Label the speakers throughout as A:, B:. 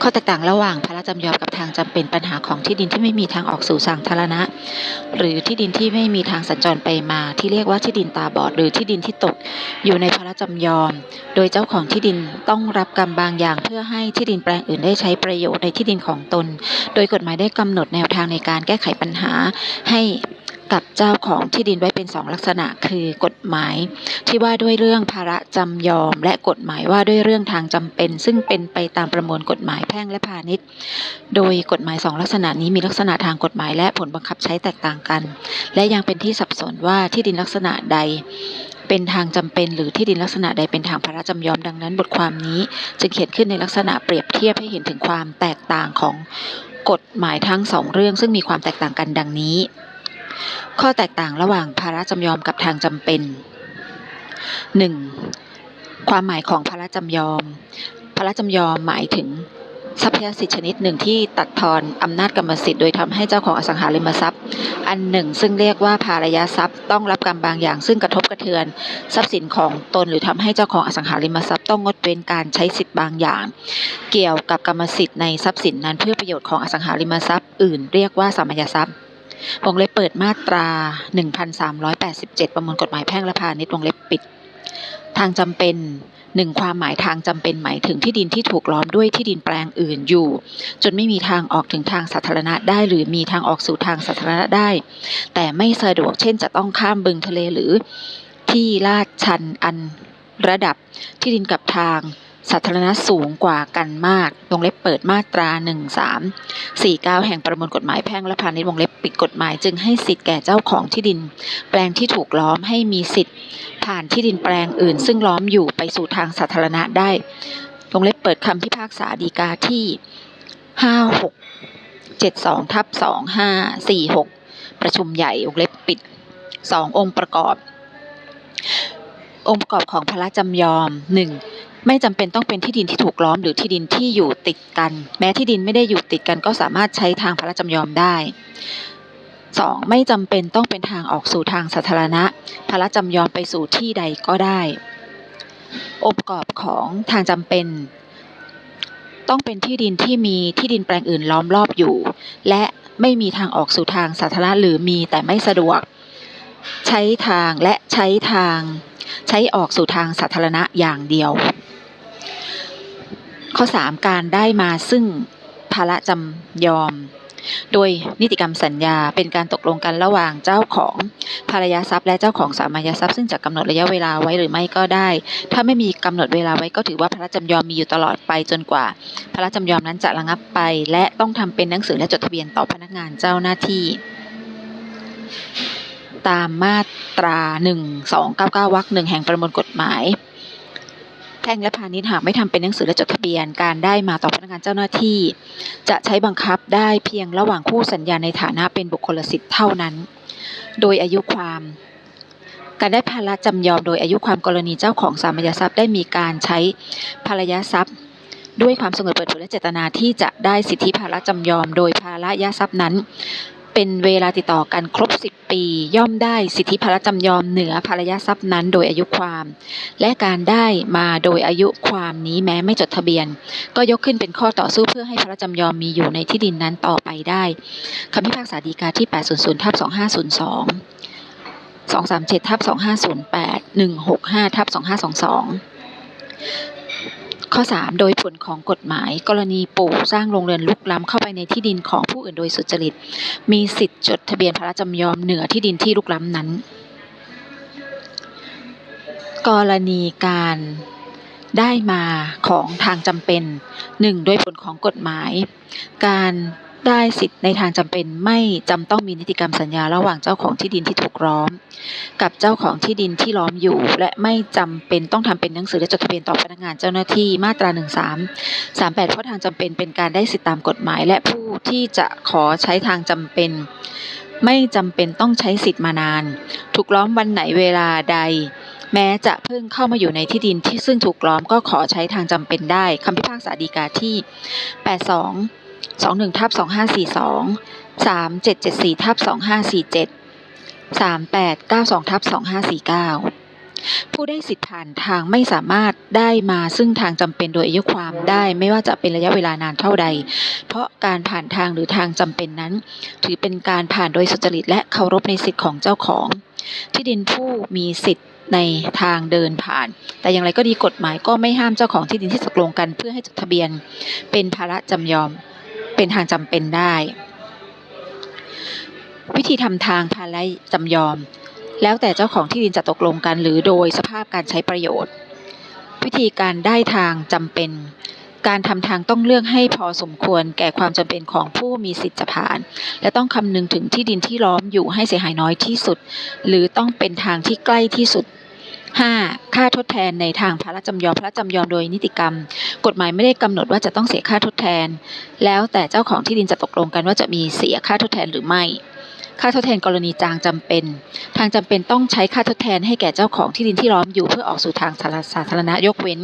A: ข้อแตกต่างระหว่างพระราชจำยอมกับทางจำเป็นปัญหาของที่ดินที่ไม่มีทางออกสู่สาธารณะ หรือที่ดินที่ไม่มีทางสัญจรไปมา ที่เรียกว่าที่ดินตาบอด หรือที่ดินที่ตกอยู่ในพระราชจำยอม โดยเจ้าของที่ดินต้องรับกรรมบางอย่าง เพื่อให้ที่ดินแปลงอื่นได้ใช้ประโยชน์ในที่ดินของตน โดยกฎหมายได้กำหนดแนวทางในการแก้ไขปัญหาให้ กับเจ้าของที่ดินไว้เป็นสองลักษณะ คือกฎหมายที่ว่าด้วยเรื่องภาระจำยอม และกฎหมายว่าด้วยเรื่องทางจำเป็น ซึ่งเป็นไปตามประมวลกฎหมายแพ่งและพาณิชย์ โดยกฎหมายสองลักษณะนี้มีลักษณะทางกฎหมายและผลบังคับใช้แตกต่างกัน และยังเป็นที่สับสนว่าที่ดินลักษณะใดเป็นทางจำเป็นหรือที่ดินลักษณะใดเป็นทางพระราชจำยอมดังนั้น บทความนี้ จึงเขียนขึ้นในลักษณะเปรียบเทียบให้เห็นถึงความแตกต่างของกฎหมายทั้งสองเรื่องซึ่งมีความแตกต่างกันดังนี้ ข้อแตกต่างระหว่างภาระจำยอมกับทางจำเป็น 1. ความหมายของภาระจำยอม ภาระจำยอมหมายถึงทรัพยสิทธิชนิดหนึ่งที่ตัดทอนอำนาจกรรมสิทธิ์โดยทำให้เจ้าของอสังหาริมทรัพย์ อันหนึ่ง ซึ่งเรียกว่าภารยทรัพย์ต้องรับกรรมบางอย่าง ซึ่งกระทบกระเทือน ทรัพย์สินของตนหรือทำให้เจ้าของอสังหาริมทรัพย์ต้องงดเว้นการใช้สิทธิ์บางอย่าง เกี่ยวกับกรรมสิทธิ์ในทรัพย์สินนั้นเพื่อประโยชน์ของอสังหาริมทรัพย์ อื่นเรียกว่าสามัญทรัพย์ วงเล็บเปิดมาตรา 1387 ประมวลกฎหมายแพ่งและพาณิชย์วงเล็บปิด ทางจำเป็นหนึ่งความหมายทางจำเป็นหมายถึงที่ดินที่ถูกล้อมด้วยที่ดินแปลงอื่นอยู่ จนไม่มีทางออกถึงทางสาธารณะได้ หรือมีทางออกสู่ทางสาธารณะได้ แต่ไม่สะดวกเช่นจะต้องข้ามบึงทะเลหรือที่ลาดชันอันระดับที่ดินกับทาง สาธารณะสูงกว่ากันมาก วงเล็บเปิดมาตรา 1 3 4 9 แห่งประมวลกฎหมายแพ่งและพาณิชย์วงเล็บปิดกฎหมายจึงให้สิทธิ์แก่เจ้าของที่ดิน แปลงที่ถูกล้อมให้มีสิทธิ์ ผ่านที่ดินแปลงอื่น ซึ่งล้อมอยู่ไปสู่ทางสาธารณะได้ วงเล็บเปิดคำพิพากษาฎีกาที่ 56 72ทับ25 46 ประชุมใหญ่วงเล็บปิด 2 องค์ประกอบ องค์ประกอบของพระราชจำยอม 1. ไม่จำเป็นต้องเป็นที่ดินที่ถูกล้อมหรือที่ดินที่อยู่ติดกัน แม้ที่ดินไม่ได้อยู่ติดกันก็สามารถใช้ทางพระราชจำยอมได้ 2. ไม่จำเป็นต้องเป็นทางออกสู่ทางสาธารณะ พระราชจำยอมไปสู่ที่ใดก็ได้ องค์ประกอบของทางจำเป็น ต้องเป็นที่ดินที่มีที่ดินแปลงอื่นล้อมรอบอยู่ และไม่มีทางออกสู่ทางสาธารณะหรือมีแต่ไม่สะดวก ใช้ทางและใช้ทาง ใช้ออกสู่ทางสาธารณะอย่างเดียว ข้อ 3 การได้มาซึ่งภาระจำยอม โดยนิติกรรมสัญญาเป็นการตกลงกันระหว่างเจ้าของภรรยาทรัพย์และเจ้าของสามัญทรัพย์ซึ่งจะกำหนดระยะเวลาไว้หรือไม่ก็ได้ ถ้าไม่มีกำหนดเวลาไว้ก็ถือว่าพระราชจำยอมมีอยู่ตลอดไปจนกว่า พระราชจำยอมนั้นจะระงับไป และต้องทำเป็นหนังสือและจดทะเบียนต่อพนักงานเจ้าหน้าที่ ตามมาตรา 1299วรรคหนึ่งแห่งประมวลกฎหมาย แพ่งและพาณิชย์หากไม่ทำเป็นหนังสือและจดทะเบียน การได้มาต่อพนักงานเจ้าหน้าที่ จะใช้บังคับได้เพียงระหว่างคู่สัญญาในฐานะเป็นบุคคลสิทธิ์เท่านั้น โดยอายุความ การได้ภาระจำยอมโดยอายุความกรณีเจ้าของสามัญทรัพย์ได้มีการใช้ภารยทรัพย์ด้วยความสงบเปิดเผยและเจตนาที่จะได้สิทธิภาระจำยอม โดยภาระยทรัพย์นั้น เป็นเวลาติดต่อกันครบ 10ปี ย่อมได้สิทธิภาระจำยอมเหนือภารยาทรัพย์นั้นโดยอายุความ และการได้มาโดยอายุความนี้แม้ไม่จดทะเบียน ก็ยกขึ้นเป็นข้อต่อสู้เพื่อให้พระราจำยอมมีอยู่ในที่ดินนั้นต่อไปได้คำพิพากษาฎีกาที่ 800ทับ2502 237ทับ2508 165ทับ2522 ข้อ 3 โดยผลของกฎหมาย กรณีปลูกสร้างโรงเรือนลุกล้ำเข้าไปในที่ดินของผู้อื่นโดยสุจริต มีสิทธิ์จดทะเบียนพระราชจำยอมเหนือที่ดินที่ลุกล้ำนั้น กรณีการได้มาของทางจำเป็น 1. โดยผลของกฎหมาย การ ได้สิทธิ์ในทางจำเป็นไม่จำต้องมีนิติกรรมสัญญาระหว่างเจ้าของที่ดินที่ถูกล้อม กับเจ้าของที่ดินที่ล้อมอยู่ และไม่จำเป็นต้องทำเป็นหนังสือและจดทะเบียนต่อพนักงานเจ้าหน้าที่มาตรา 13 38 เพราะทางจำเป็นเป็นการได้สิทธิตามกฎหมาย และผู้ที่จะขอใช้ทางจำเป็น ไม่จำเป็นต้องใช้สิทธิ์มานาน ถูกล้อมวันไหนเวลาใดแม้จะเพิ่งเข้ามาอยู่ในที่ดินที่ซึ่งถูกล้อมก็ขอใช้ทางจำเป็นได้คำพิพากษาฎีกาที่ 82 21ทับ2542 3774ทับ2547 3892ทับ2549 ผู้ได้สิทธิผ่านทางไม่สามารถได้มาซึ่งทางจำเป็นโดยอายุความได้ไม่ว่าจะเป็นระยะเวลานานเท่าใด เพราะการผ่านทางหรือทางจำเป็นนั้น ถือเป็นการผ่านโดยสุจริตและเคารพในสิทธิของเจ้าของ ที่ดินผู้มีสิทธิ์ในทางเดินผ่าน แต่อย่างไรก็ดีกฎหมายก็ไม่ห้ามเจ้าของที่ดินที่ตกลงกัน เพื่อให้จดทะเบียน เป็นภาระจำยอม เป็นทางจำเป็นได้ วิธีทำทางภาระจำยอม แล้วแต่เจ้าของที่ดินจะตกลงกัน หรือโดยสภาพการใช้ประโยชน์ วิธีการได้ทางจำเป็น การทำทางต้องเลือกให้พอสมควรแก่ความจำเป็นของผู้มีสิทธิ์จะผ่าน และต้องคำนึงถึงที่ดินที่ล้อมอยู่ให้เสียหายน้อยที่สุด หรือต้องเป็นทางที่ใกล้ที่สุด 5. ค่าทดแทนในทางพระราชจำยอมพระราชจำยอมโดยนิติกรรม กฎหมายไม่ได้กำหนดว่าจะต้องเสียค่าทดแทน แล้วแต่เจ้าของที่ดินจะตกลงกันว่าจะมีเสียค่าทดแทนหรือไม่ ค่าทดแทนกรณีจางจำเป็น ทางจำเป็นต้องใช้ค่าทดแทนให้แก่เจ้าของที่ดินที่ล้อมอยู่เพื่อออกสู่ทางสาธารณะยกเว้น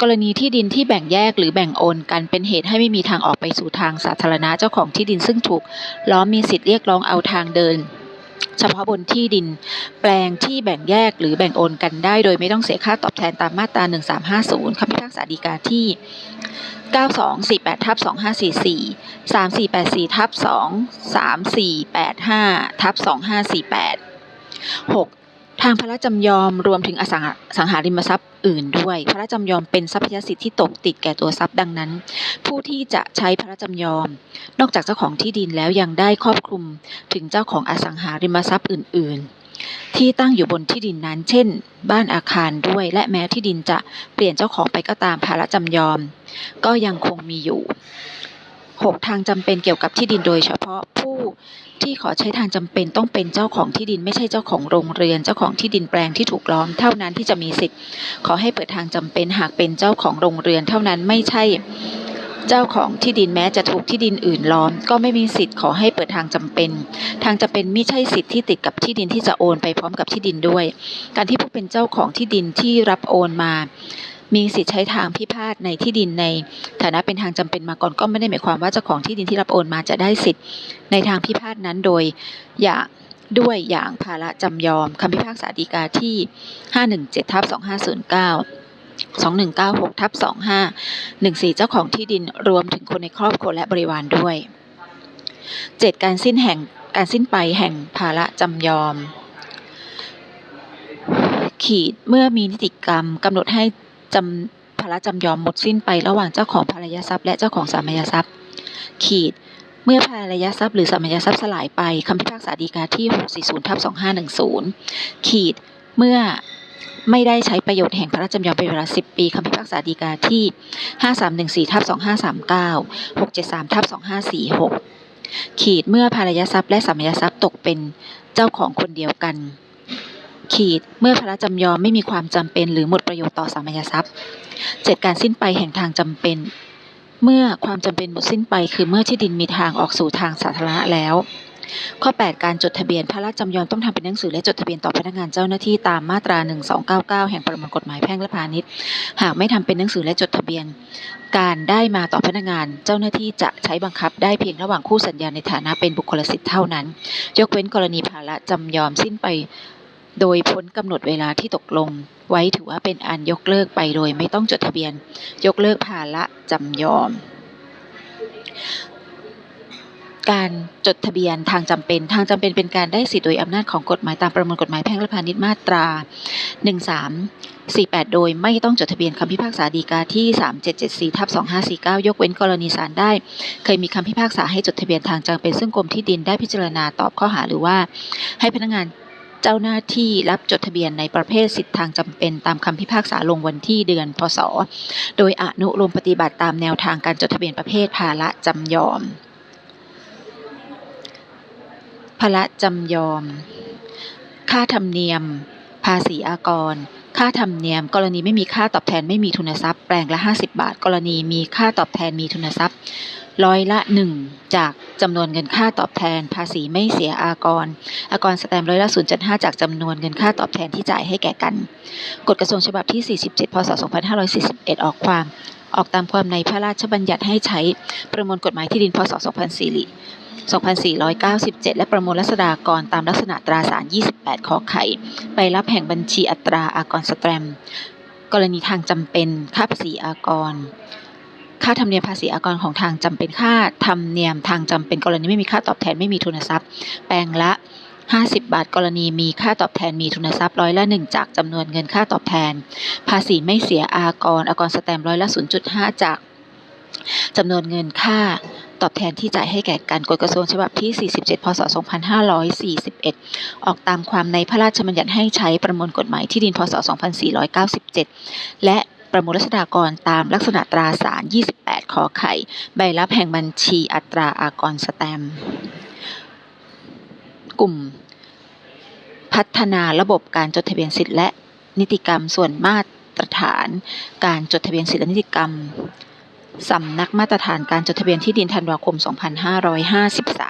A: กรณีที่ดินที่แบ่งแยกหรือแบ่งโอนกันเป็นเหตุให้ไม่มีทางออกไปสู่ทางสาธารณะเจ้าของที่ดินซึ่งถูกล้อมมีสิทธิ์เรียกร้องเอาทางเดิน เฉพาะบนที่ดิน แปลงที่แบ่งแยกหรือแบ่งโอนกันได้ โดยไม่ต้องเสียค่าตอบแทนตามมาตรา 1350คำพิพากษาฎีกาที่ 9248ทับ2544 3484ทับ2 3485ทับ2548 6 ทางพระราชจำยอมรวมถึงอสังหาสังหาริมทรัพย์อื่นด้วย พระราชจำยอมเป็นทรัพยสิทธิ์ที่ตกติดแก่ตัวทรัพย์ดังนั้น ผู้ที่จะใช้พระราชจำยอม นอกจากเจ้าของที่ดินแล้วยังได้ครอบคลุมถึงเจ้าของอสังหาริมทรัพย์อื่น ๆ ที่ตั้งอยู่บนที่ดินนั้น เช่น บ้านอาคารด้วย และแม้ที่ดินจะเปลี่ยนเจ้าของไปก็ตามภาระจำยอม ก็ยังคงมีอยู่ 6. ทางจำเป็นเกี่ยวกับที่ดินโดยเฉพาะผู้ที่ขอใช้ทางจำเป็นต้องเป็นเจ้าของที่ดินไม่ใช่เจ้าของโรงเรือน เจ้าของที่ดินแปลงที่ถูกล้อมเท่านั้นที่จะมีสิทธิ์ ขอให้เปิดทางจำเป็นหากเป็นเจ้าของโรงเรือนเท่านั้นไม่ใช่เจ้าของที่ดินแม้จะถูกที่ดินอื่นล้อม ก็ไม่มีสิทธิ์ขอให้เปิดทางจำเป็น ทางจำเป็นไม่ใช่สิทธิ์ที่ติดกับที่ดินที่จะโอนไปพร้อมกับที่ดินด้วย การที่ผู้เป็นเจ้าของที่ดินที่รับโอนมา มีสิทธิ์ใช้ทางพิพาทในที่ดินในฐานะเป็นทางจำเป็นมาก่อนก็ไม่ได้หมายความว่าเจ้าของที่ดินที่รับโอนมาจะได้สิทธิ์ในทางพิพาทนั้นโดยอย่างด้วยอย่างภาระจำยอมคำพิพากษาฎีกาที่ 517ทับ2509 2196ทับ2514 เจ้าของที่ดินรวมถึงคนในครอบครัวและบริวารด้วย 7. การสิ้นแห่งการสิ้นไปแห่งภาระจำยอม ขีดเมื่อมีนิติกรรมกำหนดให้ จำภาระจำยอมหมดสิ้นไประหว่างเจ้าของภรรยทรัพย์และเจ้าของสามัญทรัพย์ ขีด เมื่อภรรยทรัพย์หรือสามัญทรัพย์สลายไปคำพิพากษาฎีกาที่ 640ทับ2510 ขีด เมื่อไม่ได้ใช้ประโยชน์แห่งพระราชจำยอมเป็นเวลา 10 ปีคำพิพากษาฎีกาที่ 5314ทับ2539 673ทับ2546 ขีดเมื่อภรรยทรัพย์และสามัญทรัพย์ตกเป็นเจ้าของคนเดียวกัน ขีดเมื่อพระราชจำยอมไม่มีความจำเป็น หรือหมดประโยชน์ต่อสามัญทรัพย์เจ็ดการสิ้นไปแห่งทางจำเป็น เมื่อความจำเป็นหมดสิ้นไป คือเมื่อที่ดินมีทางออกสู่ทางสาธารณะแล้ว ข้อ 8 การจดทะเบียนพระราชจำยอมต้องทำเป็นหนังสือและจดทะเบียนต่อพนักงานเจ้าหน้าที่ตามมาตรา 1299 แห่งประมวลกฎหมายแพ่งและพาณิชย์ หากไม่ทำเป็นหนังสือและจดทะเบียน การได้มาต่อพนักงานเจ้าหน้าที่จะใช้บังคับได้เพียงระหว่างคู่สัญญาในฐานะเป็นบุคคลสิทธิ์เท่านั้น ยกเว้นกรณีภาระจำยอมสิ้นไป โดยพ้นกำหนดเวลาที่ตกลง ไว้ถือว่าเป็นอันยกเลิกไปโดยไม่ต้องจดทะเบียน ยกเลิกภาระจำยอม การจดทะเบียนทางจำเป็น ทางจำเป็นเป็นการได้สิทธิโดยอำนาจของกฎหมายตามประมวลกฎหมายแพ่งและพาณิชย์มาตรา 1348 โดยไม่ต้องจดทะเบียนคำพิพากษาฎีกาที่ 3774ทับ2549 ยกเว้นกรณีศาลได้ เคยมีคำพิพากษาให้จดทะเบียนทางจำเป็น ซึ่งกรมที่ดินได้พิจารณาตอบข้อหาหรือว่า ให้พนักงาน เจ้าหน้าที่รับจดทะเบียนในประเภทสิทธิทางจำเป็นตามคำพิพากษาลงวันที่เดือนพศ โดยอนุโลมปฏิบัติตามแนวทางการจดทะเบียนประเภทภาระจำยอม ภาระจำยอม ค่าธรรมเนียม ภาษีอากร ค่าธรรมเนียม กรณีไม่มีค่าตอบแทนไม่มีทุนทรัพย์ แปลงละ 50 บาท กรณีมีค่าตอบแทนมีทุนทรัพย์ ร้อยละหนึ่งจากจำนวนเงินค่าตอบแทน ภาษีไม่เสียอากร อากรสแตมร้อยละ 0.5 จากจำนวนเงินค่าตอบแทนที่จ่ายให้แก่กัน กฎกระทรวงฉบับที่ 47 พศ 2541 ออกความ ออกตามความในพระราชบัญญัติให้ใช้ประมวลกฎหมายที่ดินพศ 2497 และประมวลรัษฎากรตามลักษณะตราสาร 28 ขอไข่ ไปรับแห่งบัญชีอัตราอากรสแตรมกรณีทางจำเป็นค่าภาษีอากรค่าธรรมเนียมภาษีอากรของทางจำเป็นค่าธรรมเนียมทางจำเป็นกรณีไม่มีค่าตอบแทนไม่มีทุนทรัพย์ แปลงละ 50 บาท กรณีมีค่าตอบแทนมีทุนทรัพย์ร้อยละหนึ่งจากจำนวนเงินค่าตอบแทน ภาษีไม่เสียอากรอากรสแตมร้อยละ 0.5 จากจำนวนเงินค่าตอบแทนที่จ่ายให้แก่การกฎกระทรวงฉบับที่ 47 พศ 2541 ออกตามความในพระราชบัญญัติให้ใช้ประมวลกฎหมายที่ดิน พศ 2497 และประมวลรัษฎากรตามลักษณะตราสาร 28 ขอไข่ ใบรับแห่งบัญชีอัตราอากรสแตม กลุ่ม พัฒนาระบบการจดทะเบียนสิทธิและนิติกรรมส่วนมาตรฐาน การจดทะเบียนสิทธิและนิติกรรมสำนักมาตรฐานการจดทะเบียนที่ดินธันวาคม 2553